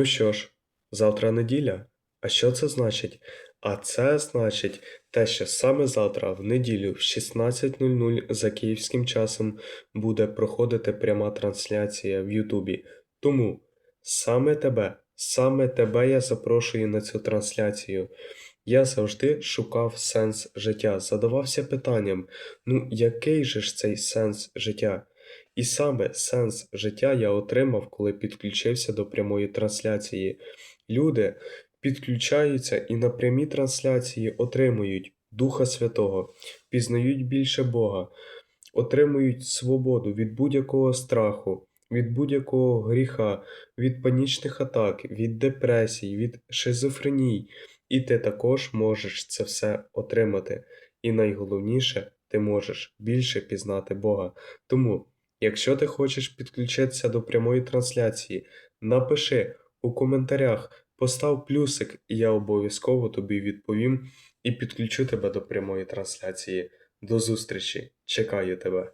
Ну що ж, завтра неділя. А що це значить? А це значить те, що саме завтра, в неділю, в 16.00 за київським часом, буде проходити пряма трансляція в Ютубі. Тому саме тебе, саме тебе я запрошую на цю трансляцію. Я завжди шукав сенс життя, задавався питанням: ну який же ж цей сенс життя? І саме сенс життя я отримав, коли підключився до прямої трансляції. Люди підключаються і на прямій трансляції отримують Духа Святого, пізнають більше Бога, отримують свободу від будь-якого страху, від будь-якого гріха, від панічних атак, від депресій, від шизофреній. І ти також можеш це все отримати. І найголовніше, ти можеш більше пізнати Бога. Тому, якщо ти хочеш підключитися до прямої трансляції, напиши у коментарях, постав плюсик, і я обов'язково тобі відповім і підключу тебе до прямої трансляції. До зустрічі! Чекаю тебе!